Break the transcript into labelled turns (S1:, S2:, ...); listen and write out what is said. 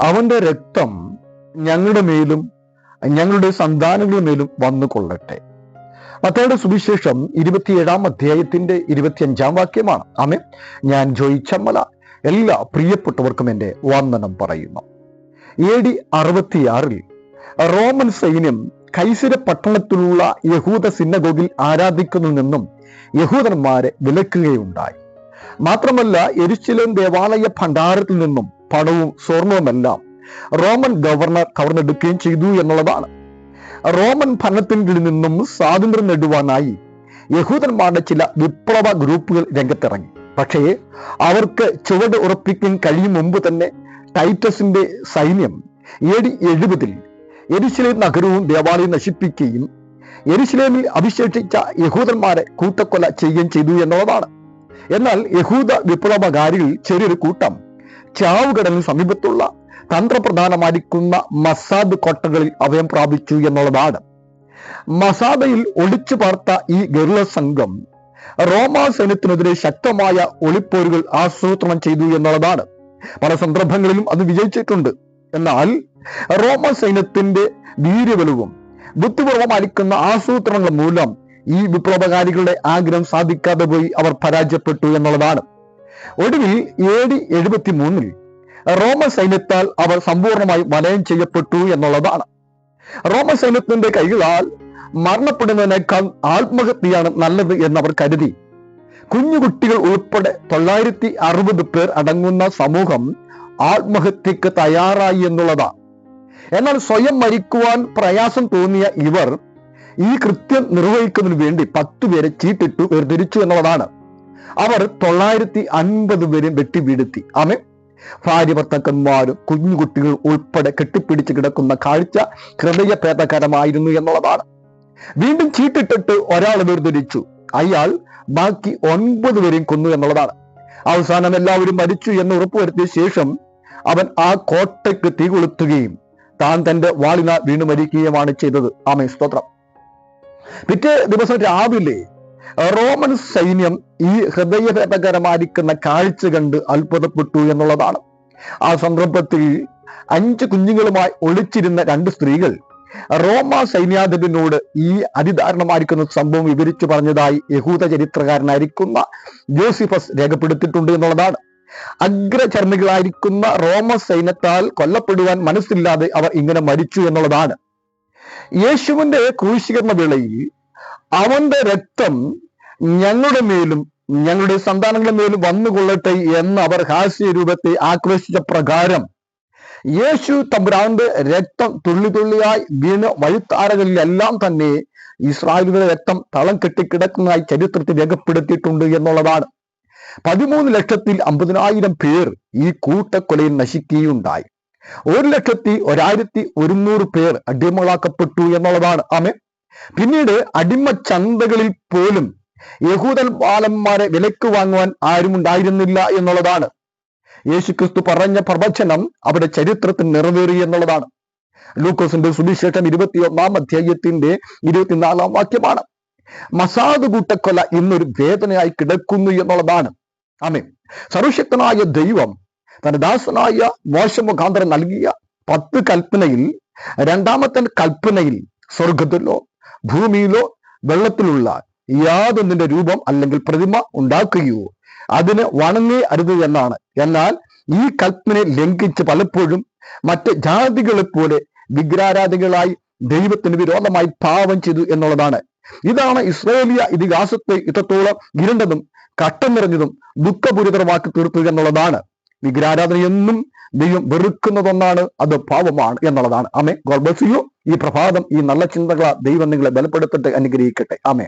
S1: അവന്റെ രക്തം ഞങ്ങളുടെ മേലും ഞങ്ങളുടെ സന്താനങ്ങളുടെ മേലും വന്നു കൊള്ളട്ടെ. മത്തയുടെ സുവിശേഷം ഇരുപത്തിയേഴാം അധ്യായത്തിന്റെ ഇരുപത്തിയഞ്ചാം വാക്യമാണ്. ആമേ ഞാൻ ജോയിച്ചമ്മല എല്ലാ പ്രിയപ്പെട്ടവർക്കും എന്റെ വന്ദനം പറയുന്നു. എ ഡി അറുപത്തിയാറിൽ റോമൻ സൈന്യം കൈസര പട്ടണത്തിലുള്ള യഹൂദ സിന്നഗോഗിൽ ആരാധിക്കുന്നതിൽ നിന്നും യഹൂദന്മാരെ വിലക്കുകയുണ്ടായി. മാത്രമല്ല എരിശിലേം ദേവാലയ ഭണ്ഡാരത്തിൽ നിന്നും പണവും സ്വർണവുമെല്ലാം റോമൻ ഗവർണർ കവർന്നെടുക്കുകയും ചെയ്തു എന്നുള്ളതാണ്. റോമൻ ഭരണത്തിൽ നിന്നും സ്വാതന്ത്ര്യം നേടുവാനായി യഹൂദന്മാരുടെ ചില വിപ്ലവ ഗ്രൂപ്പുകൾ രംഗത്തിറങ്ങി. പക്ഷേ അവർക്ക് ചുവട് ഉറപ്പിക്കാൻ കഴിയും മുമ്പ് തന്നെ ടൈറ്റസിന്റെ സൈന്യം എ ഡി എഴുപതിൽ എരുസലേം നഗരവും ദേവാലയം നശിപ്പിക്കുകയും എരിശിലേമിൽ അഭിഷേക്ഷിച്ച യഹൂദന്മാരെ കൂട്ടക്കൊല ചെയ്യുകയും ചെയ്തു എന്നുള്ളതാണ്. എന്നാൽ യഹൂദ വിപ്ലവകാരികൾ ചെറിയൊരു കൂട്ടം ചാവുകടലിന് സമീപത്തുള്ള തന്ത്രപ്രധാനമായിരിക്കുന്ന മസാദ് കോട്ടകളിൽ അഭയം പ്രാപിച്ചു എന്നുള്ളതാണ്. മസാദയിൽ ഒളിച്ചു പാർത്ത ഈ ഗരുള സംഘം റോമാ സൈന്യത്തിനെതിരെ ശക്തമായ ഒളിപ്പോരുകൾ ആസൂത്രണം ചെയ്തു എന്നുള്ളതാണ്. പല സന്ദർഭങ്ങളിലും അത് വിജയിച്ചിട്ടുണ്ട്. എന്നാൽ റോമ സൈന്യത്തിന്റെ വീര്യബലവും ബുദ്ധിപൂർവമായിരിക്കുന്ന ആസൂത്രണങ്ങൾ മൂലം ഈ വിപ്ലവകാരികളുടെ ആഗ്രഹം സാധിക്കാതെ പോയി അവർ പരാജയപ്പെട്ടു എന്നുള്ളതാണ്. ഒടുവിൽ എ ഡി എഴുപത്തി മൂന്നിൽ റോമൻ സൈന്യത്താൽ അവർ സമ്പൂർണമായി വലയം ചെയ്യപ്പെട്ടു എന്നുള്ളതാണ്. റോമൻ സൈന്യത്തിന്റെ കൈകളാൽ മരണപ്പെടുന്നതിനേക്കാൾ ആത്മഹത്യയാണ് നല്ലത് എന്നവർ കരുതി. കുഞ്ഞുകുട്ടികൾ ഉൾപ്പെടെ തൊള്ളായിരത്തി അറുപത് പേർ അടങ്ങുന്ന സമൂഹം ആത്മഹത്യക്ക് തയ്യാറായി എന്നുള്ളതാണ്. എന്നാൽ സ്വയം മരിക്കുവാൻ പ്രയാസം തോന്നിയ ഇവർ ഈ കൃത്യം നിർവഹിക്കുന്നതിന് വേണ്ടി പത്തു പേരെ ചീട്ടിട്ടു വേർതിരിച്ചു എന്നുള്ളതാണ്. അവർ തൊള്ളായിരത്തി അൻപത് പേരും വെട്ടി വീഴ്ത്തി ആമേ ഭാര്യ ഭർത്താക്കന്മാരും കുഞ്ഞുകുട്ടികൾ ഉൾപ്പെടെ കെട്ടിപ്പിടിച്ച് കിടക്കുന്ന കാഴ്ച ഹൃദയഭേദകരമായിരുന്നു എന്നുള്ളതാണ്. വീണ്ടും ചീട്ടിട്ടിട്ട് ഒരാൾ വേർതിരിച്ചു. അയാൾ ബാക്കി ഒൻപത് പേരെയും കൊന്നു എന്നുള്ളതാണ്. അവസാനം എല്ലാവരും മരിച്ചു എന്ന് ഉറപ്പുവരുത്തിയ ശേഷം അവൻ ആ കോട്ടയ്ക്ക് തീ കൊളുത്തുകയും താൻ തന്റെ വാളിന വീണു മരിക്കുകയുമാണ് ചെയ്തത്. ആമേ സ്തോത്രം. പിറ്റേ ദിവസം രാവിലെ റോമൻ സൈന്യം ഈ ഹൃദയഭേദകരമായിരിക്കുന്ന കാഴ്ച കണ്ട് അത്ഭുതപ്പെട്ടു എന്നുള്ളതാണ്. ആ സന്ദർഭത്തിൽ അഞ്ച് കുഞ്ഞുങ്ങളുമായി ഒളിച്ചിരുന്ന രണ്ട് സ്ത്രീകൾ റോമ സൈന്യാധിപനോട് ഈ അതിദാരുണമായിരിക്കുന്ന സംഭവം വിവരിച്ചു പറഞ്ഞതായി യഹൂദ ചരിത്രകാരനായിരിക്കുന്ന ജോസിഫസ് രേഖപ്പെടുത്തിയിട്ടുണ്ട് എന്നുള്ളതാണ്. അഗ്രചർമ്മികളായിരിക്കുന്ന റോമ സൈന്യത്താൽ കൊല്ലപ്പെടുവാൻ മനസ്സില്ലാതെ അവർ ഇങ്ങനെ മരിച്ചു എന്നുള്ളതാണ്. യേശുവിന്റെ ക്രൂശീകരണ വേളയിൽ അവന്റെ രക്തം ഞങ്ങളുടെ മേലും ഞങ്ങളുടെ സന്താനങ്ങളുടെ മേലും വന്നുകൊള്ളട്ടെ എന്ന് അവർ ഹാസ്യ രൂപത്തെ ആക്രോശിച്ച പ്രകാരം യേശു തമ്പുരാന്റെ രക്തം തുള്ളി തുള്ളിയായി വീണ് വഴിത്താരകളിലെല്ലാം തന്നെ ഇസ്രായേലിന്റെ രക്തം തളം കെട്ടിക്കിടക്കുന്നതായി ചരിത്രത്തിൽ രേഖപ്പെടുത്തിയിട്ടുണ്ട് എന്നുള്ളതാണ്. പതിമൂന്ന് ലക്ഷത്തിൽ അമ്പതിനായിരം പേർ ഈ കൂട്ടക്കൊലയിൽ നശിക്കുകയുണ്ടായി. ഒരു ലക്ഷത്തി ഒരായിരത്തി ഒരുന്നൂറ് പേർ അടിമകളാക്കപ്പെട്ടു എന്നുള്ളതാണ്. ആമേ പിന്നീട് അടിമ ചന്തകളിൽ പോലും യഹൂദൻ ബാലന്മാരെ വിലക്ക് വാങ്ങുവാൻ ആരും ഉണ്ടായിരുന്നില്ല എന്നുള്ളതാണ്. യേശുക്രിസ്തു പറഞ്ഞ പ്രവചനം അവിടെ ചരിത്രത്തിൽ നിറവേറി എന്നുള്ളതാണ്. ലൂക്കോസിന്റെ സുവിശേഷം ഇരുപത്തിയൊന്നാം അധ്യായത്തിന്റെ ഇരുപത്തിനാലാം വാക്യമാണ്. മസാദ് കൂട്ടക്കൊല ഇന്നൊരു വേദനയായി കിടക്കുന്നു എന്നുള്ളതാണ്. ആമേ സർവശക്തനായ ദൈവം തന്റെ ദാസനായ മോശം മുഖാന്തരം നൽകിയ പത്ത് കൽപ്പനയിൽ രണ്ടാമത്തെ കൽപ്പനയിൽ സ്വർഗത്തിലോ ഭൂമിയിലോ വെള്ളത്തിലുള്ള യാതൊന്നിന്റെ രൂപം അല്ലെങ്കിൽ പ്രതിമ ഉണ്ടാക്കുകയോ അതിന് വണങ്ങേ അരുത് എന്നാണ്. എന്നാൽ ഈ കൽപ്പനയെ ലംഘിച്ച് പലപ്പോഴും മറ്റ് ജാതികളെ പോലെ വിഗ്രാരാധികളായി ദൈവത്തിന് വിരോധമായി പാപം ചെയ്തു എന്നുള്ളതാണ്. ഇതാണ് ഇസ്രേലിയ ഇതിഹാസത്തെ ഇത്രത്തോളം ഇരുണ്ടതും കട്ടം നിറഞ്ഞതും ദുഃഖപൂരിതമാക്കി തീർത്തു എന്നുള്ളതാണ്. വിഗ്രാരാധന എന്നും ദൈവം വെറുക്കുന്നതൊന്നാണ് അത് പാവമാണ് എന്നുള്ളതാണ്. ആമേ ഗോഡ് യു ഈ പ്രഭാതം ഈ നല്ല ചിന്തകളാ ദൈവം നിങ്ങളെ ബലപ്പെടുത്തിട്ട് അനുഗ്രഹിക്കട്ടെ. ആമേ